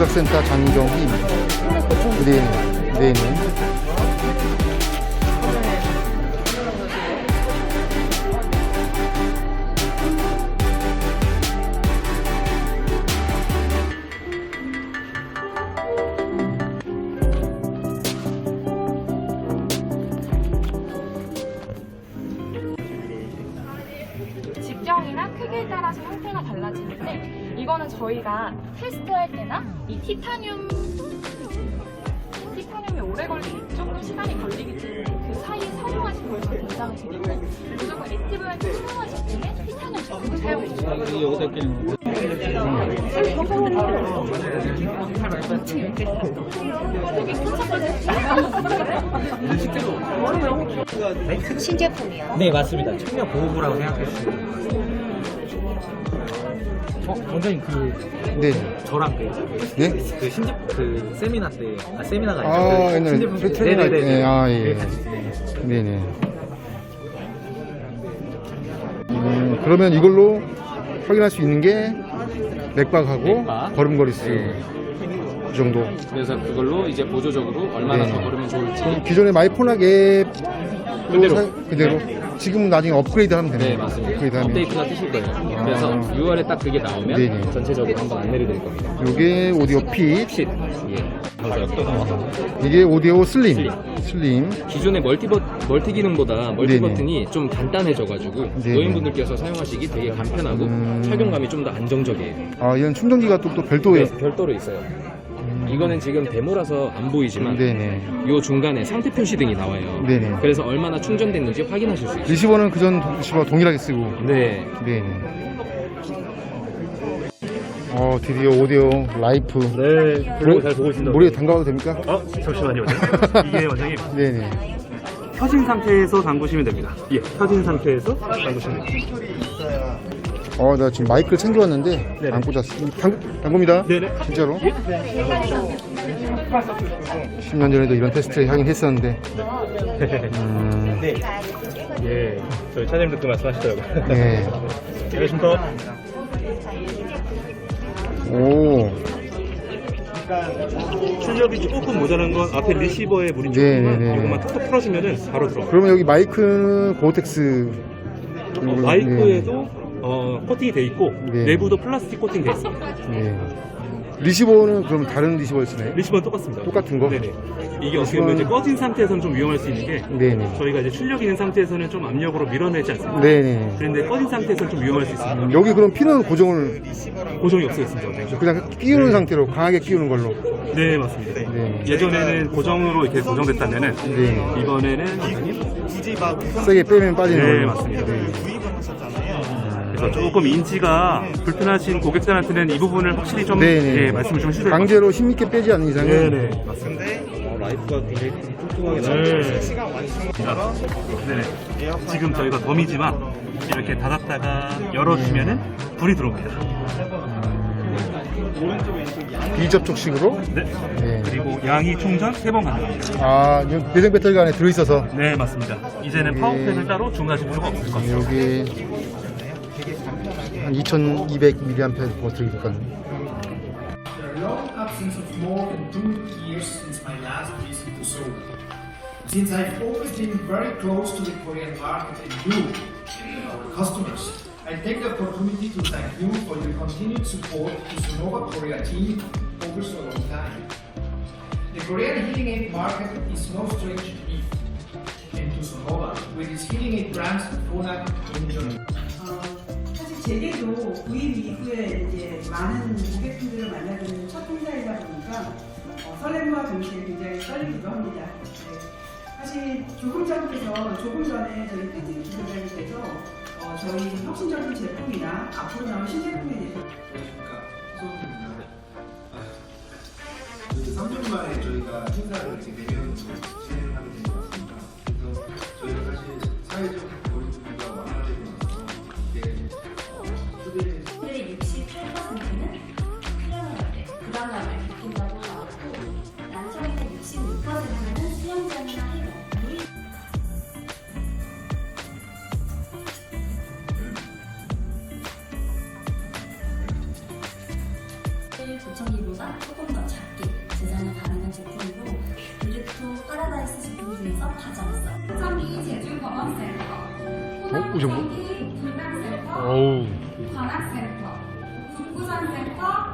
조작센터 장정희입니다. 네, 네, 네. 직경이나 크기에 따라서 형태가 달라지는데 이거는 저희가 테스트할 때나 이 티타늄 티타늄이 오래 걸리기 조금 시간이 걸리기 때문에 그 사이에 사용하신 걸 저희 권장드리고 무조건 액티브한테 사용하실 때는 티타늄 제품 사용해 주세요. 되게 큰 신제품이요. 네 맞습니다. 청력 보호구라고 생각해 주시면 어 원장님 그 네. 저랑 그, 네? 그 신집 그 세미나 때 아 세미나가 아니라 아, 그 옛날에 신제품 때- 트레이너 할 때, 네네네. 아, 예. 네, 같이, 네. 네네. 음, 그러면 이걸로 확인할 수 있는 게 맥박하고 맥박. 걸음걸이 수 네. 이 정도. 그래서 그걸로 이제 보조적으로 얼마나 네. 더 걸으면 좋을지 그럼 기존의 마이포낙 앱 그대로. 그대로. 지금은 나중에 업그레이드 하면 되네요. 네 맞습니다. 업그레이드 하면. 업데이트가 뜨실 거예요. 그래서 6월에 딱 그게 나오면 네네. 전체적으로 한번 안내를 드릴 겁니다. 요게 오디오 핏, 핏 예. 그래서 이게 오디오 슬림. 슬림. 기존의 멀티 버, 멀티 기능보다 멀티 네네. 버튼이 좀 간단해져가지고 네네. 노인분들께서 사용하시기 되게 간편하고 음. 착용감이 좀 더 안정적이에요. 아, 이건 충전기가 또, 또 별도의. 네, 별도로 있어요. 이거는 지금 데모라서 안 보이지만 네네. 요 중간에 상태 표시 등이 나와요. 네네. 그래서 얼마나 충전됐는지 확인하실 수 있어요. 리시버는 그전 리시버와 동일하게 쓰고. 네. 네. 어, 드디어 오디오 라이프. 네, 블로그 잘 보고 있습니다. 머리에 담가도 됩니까? 어, 잠시만요. 이게 원장님 네네. 켜진 상태에서 담그시면 됩니다. 예, 켜진 상태에서 담그시면 됩니다. 어, 나 지금 마이크를 챙겨왔는데 네네. 안 꽂았어. 당, 담굽니다. 네네. 진짜로. 10년 전에도 이런 테스트를 하긴 했었는데. 음, 네. 예, 저희 차장님도 그 말씀하시더라고요. 네. 안녕하십니까. 오, 출력이 조금 모자란 건 앞에 리시버에 물이 네네네. 조금만 이것만 톡톡 풀어주면은 바로 들어가요. 그러면 여기 마이크는 고텍스. 어, 마이크에도 어, 코팅이 돼 있고 네. 내부도 플라스틱 코팅 돼 있습니다. 네. 리시버는 그럼 다른 리시버를 쓰나요? 리시버는 똑같습니다. 똑같은 거? 네네. 이게 어떻게 보면 이제 꺼진 상태에서는 좀 위험할 수 있는 게 네네. 저희가 이제 출력 있는 상태에서는 좀 압력으로 밀어내지 않습니까? 네네. 그런데 꺼진 상태에서는 좀 위험할 수 있습니다. 여기 그럼 피는 고정을 고정이 없어졌습니다. 네. 그냥 끼우는 상태로 강하게 끼우는 걸로. 네, 맞습니다. 네. 예전에는 고정으로 이렇게 고정됐다면은 네. 이번에는 세게 빼면 빠지는 네, 걸로. 맞습니다. 그래서 조금 인지가 불편하신 고객들한테는 이 부분을 확실히 좀 네네. 예, 말씀을 좀 될것 강제로 힘있게 빼지 않는. 이상은. 네네, 맞습니다. 라이프가 굉장히 뚱뚱하게 네. 네네. 지금 저희가 덤이지만 이렇게 닫았다가 열어주면은 불이 들어옵니다. 비접촉식으로. 네. 네. 그리고 양이 총전 3번 가능합니다. 아, 이거 배터리가 안에 들어있어서. 네, 맞습니다. 이제는 네. 파워팩을 따로 주문하실 필요가 없을 것 같습니다. 여기 한 2200mAh 버티니까. long absence of more than two years since my last visit to Seoul. Since I've always been very close to the Korean market and you, our customers, I take the opportunity to thank you for your continued support to Sonova Korea team over so long time. The Korean hearing aid market is no stranger to me and to Sonova with its hearing aid brands Phonak and Johnny. 제게도 구입 이후에 이제 많은 고객분들을 만나는 첫 행사이다 보니까 어, 설렘과 동시에 굉장히 떨리기도 합니다. 네. 사실 조금 전부터 조금 전에 저희 패트릭 기자님께서 어, 저희 혁신적인 제품이나 앞으로 나올 신제품에 대해서 이렇게 3년 만에 저희가 행사를 이렇게 대면으로 진행하 어? 호남생기 분당센터, 어우. 관악센터, 북부산센터,